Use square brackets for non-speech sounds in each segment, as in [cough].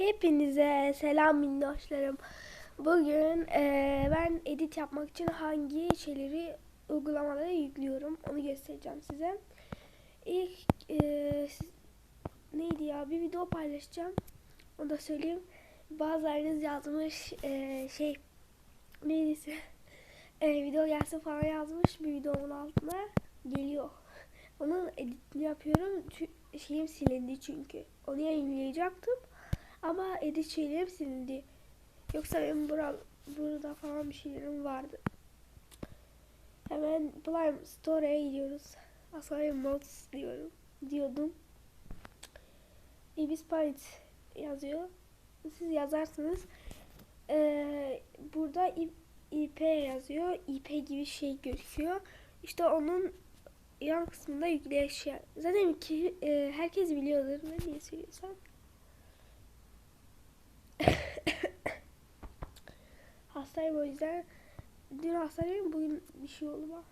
Hepinize selam minnoşlarım. Bugün eee, ben edit yapmak için hangi şeyleri uygulamaları yüklüyorum onu göstereceğim size. İlk siz- neydi ya bir video paylaşacağım. Onu da söyleyeyim. Bazılarınız yazmış eee, şey neydi eee, video gelsin falan yazmış bir videomun altına geliyor. Onun editini yapıyorum. Şeyim silindi çünkü. Onu yayınlayacaktım. Ama edit şeylerim silindi. Yoksa benim bura, burada falan bir şeylerim vardı. Hemen Prime Store'ya gidiyoruz. Aslında Mods diyorum. Diyordum. Ibis Paint yazıyor. Siz yazarsınız. Ee, burada IP yazıyor. IP gibi şey gözüküyor. İşte onun yan kısmında yükle eşya. Zaten ki e, herkes biliyordur. Ne diye söylüyorsam. Hastayım o yüzden. Dün hastayım bugün bir şey bak.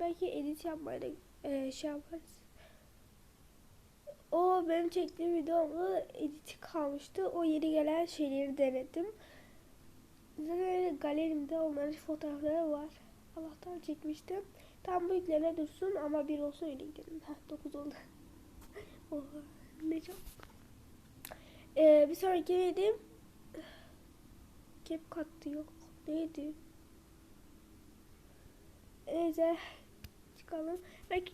Belki edit yapmayla e, şey yaparız. O benim çektiğim videomda editi kalmıştı. O yeni gelen şeyleri denedim. Zaten galerimde onların fotoğrafları var. Allah'tan çekmiştim. Tam bu yükleme dursun ama bir olsun öyle gidelim. Heh, 9 oldu. Oha ne çok. Ee, bir sonraki neydi? Kep kattı yok. Neydi? Neyse. Çıkalım. Belki,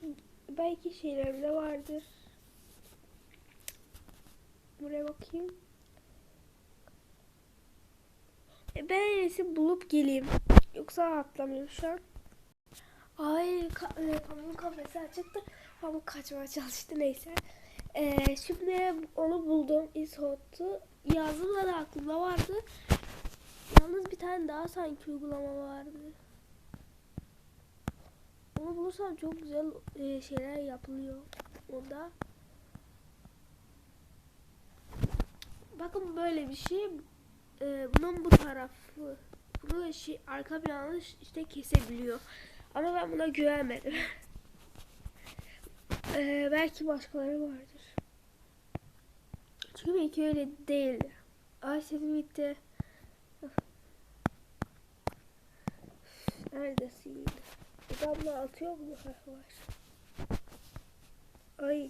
belki şeylerimde vardır. Buraya bakayım. E, ben en bulup geleyim. Yoksa atlamıyorum şu an. Ay ka e, pamuğun kafesi açıktı. Pamuk kaçmaya çalıştı neyse. E, şimdi onu buldum. Isot'u. Yazdım da aklımda vardı. Yalnız bir tane daha sanki uygulama vardı. Onu bulursam çok güzel e, şeyler yapılıyor. Onda. Bakın böyle bir şey. E, bunun bu tarafı. Bunu şey, arka planı işte kesebiliyor. Ama ben buna güvenmedim. [laughs] Ee, belki başkaları vardır. Çünkü belki öyle değildi. Ay sesim gitti. Öf. Neredesin? Adamla atıyor mu? Heh, var. Ay.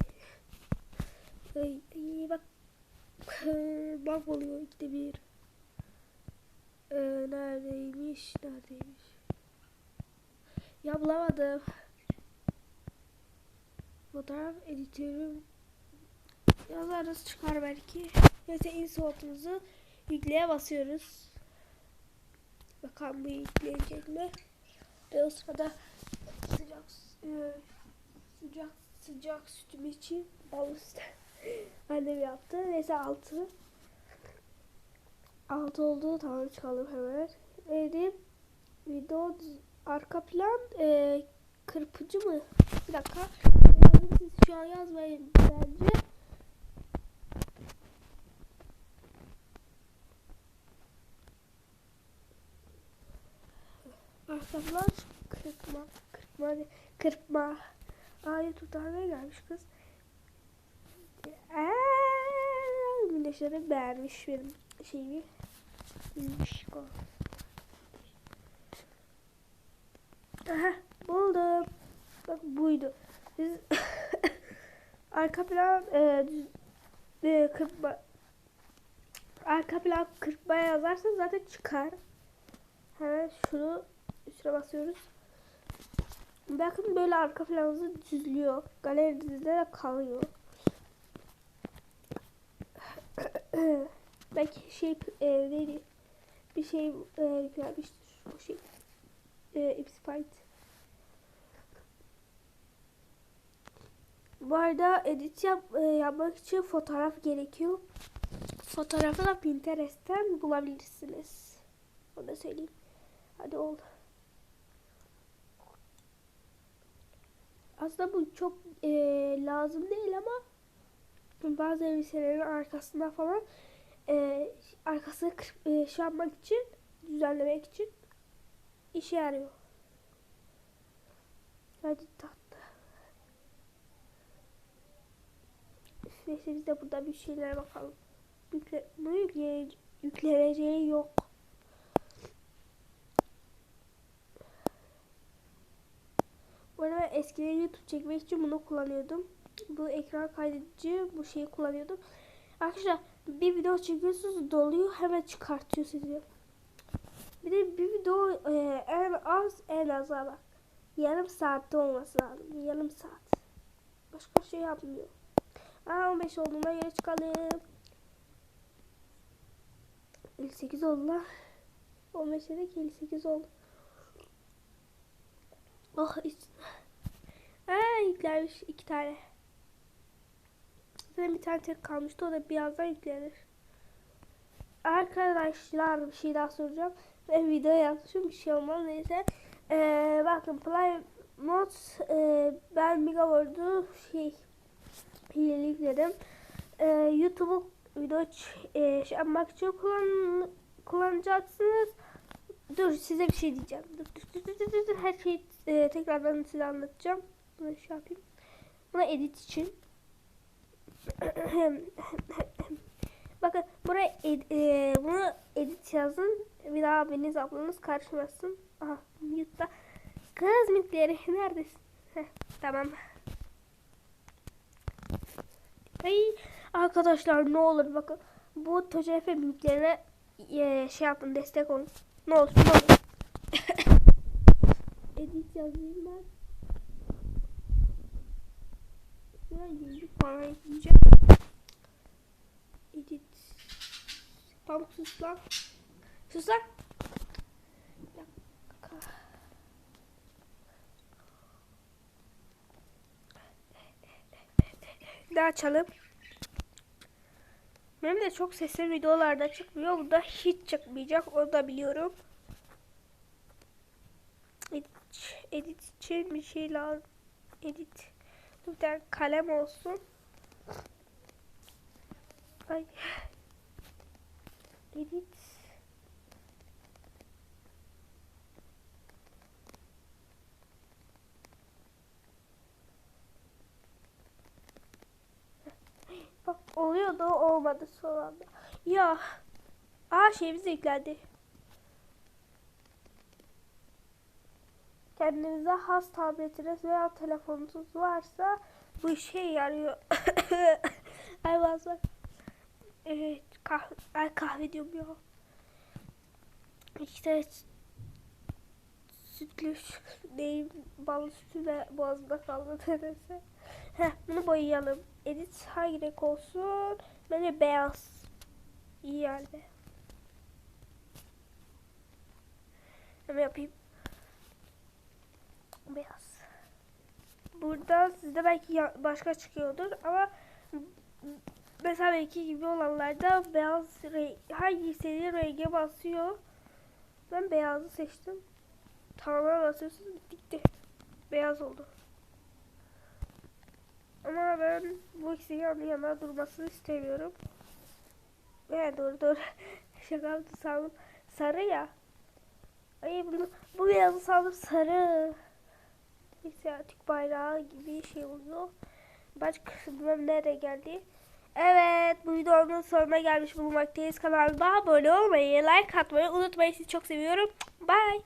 Ay, ay bak. [laughs] Bak oluyor ikide bir. Ee, neredeymiş? Neredeymiş? Ya bulamadım. Fotoğraf editörüm yazarız çıkar belki. Neyse insert'umuzu yükleye basıyoruz. Bakalım bu yükleyecek mi? Ve o sırada sıcak e, sıcak sıcak sütüm için bal. [laughs] Annem yaptı. Neyse altı. Altı oldu. Tamam çıkalım hemen. Neydi? Video arka plan e, kırpıcı mı? Bir dakika. Yazın siz şu an yazmayın bence. Arka plan kırpma. Kırpma. Kırpma. Ay tutarmaya gelmiş kız. Eee, Güneşleri beğenmiş benim şeyimi. Bilmiş o. Aha, buldum. Bak buydu. Biz [laughs] arka plan e, düz, e, kırpma arka plan kırpma yazarsan zaten çıkar. Hemen şunu üstüne basıyoruz. Bakın böyle arka planınızı düzlüyor. Galerinizde de kalıyor. [coughs] Belki şey e, neydi? Bir şey e, yüklenmiştir. O şey. E, Ipsfight. Bu arada edit yap, e, yapmak için fotoğraf gerekiyor. Fotoğrafı da Pinterest'ten bulabilirsiniz. Onu da söyleyeyim. Hadi oldu. Aslında bu çok e, lazım değil ama bazı elbiselerin arkasında falan e, arkasını e, şey için düzenlemek için işe yarıyor. Hadi tatlı. Neyse biz de burada bir şeylere bakalım. Yükle, bunu yükle, yükleneceği yok. Bu arada eskiden YouTube çekmek için bunu kullanıyordum. Bu ekran kaydedici bu şeyi kullanıyordum. Arkadaşlar bir video çekiyorsunuz doluyor hemen çıkartıyor sizi. Bir de bir video e, en az en az bak. Yarım saatte olması lazım. Yarım saat. Başka şey yapmıyor. Aa 15 olduğuna göre çıkalım. 58 oldular. 15 dedik 58 oldu. Oh ist. Aa yüklenmiş iki tane. Zaten bir tane tek kalmıştı o da birazdan yüklenir. Arkadaşlar bir şey daha soracağım. Ve video yazmışım bir şey olmaz neyse. Ee, bakın Play Mods e, ben Megaworld'u şey hileli yükledim. Ee, YouTube'u video e, şey yapmak için kullan, kullanacaksınız. Dur size bir şey diyeceğim. Dur, dur, dur, dur, dur, dur. Her şeyi e, tekrardan size anlatacağım. Bunu şey yapayım. Buna edit için. [coughs] Bakın buraya ed, e, bunu edit yazın. Bir daha abiniz ablanız karışmasın. Aha mute'da. Kız mitleri neredesin? Heh, tamam. Ay arkadaşlar ne olur bakın bu TCF mitlerine e, şey yapın destek olun. Ne olur ne olur. [laughs] edit yazayım ben. Ya yüzük falan ekleyeceğim. Edit. Tam sus lan. Sus lan. Bir. Daha açalım. Benim de çok sesli videolarda çıkmıyor. Burada hiç çıkmayacak. Onu da biliyorum. Edit, edit için bir şey lazım. Edit. Bir tane kalem olsun. Ay. Edit. Bak oluyor da olmadı son anda. Ya. Aa şeyimiz yüklendi. Kendinize has tabletiniz veya telefonunuz varsa bu işe yarıyor. [coughs] Ay bazen. Evet kahve, ay kahve diyorum ya. İşte sütlü [laughs] neyim bal sütü de boğazımda kaldı [laughs] nedense. Heh, bunu boyayalım. Edit hangi renk olsun? Bence beyaz. İyi yani. Hemen yapayım. Beyaz. Burada sizde belki başka çıkıyordur ama mesela belki gibi olanlarda beyaz renk hangi istediği renge basıyor. Ben beyazı seçtim. Tamamen basıyorsunuz bitti. Beyaz oldu. Ama ben bu ikisinin yan yana durmasını istemiyorum. Evet doğru doğru. [laughs] Şaka sandım. Sarı ya. Ay bunu, bu beyazı sandım sarı. Neyse Türk bayrağı gibi şey oluyor. Başka kısımlar nereye geldi? Evet bu videonun sonuna gelmiş bulunmaktayız. Kanalıma abone olmayı, like atmayı unutmayın. Sizi çok seviyorum. Bye.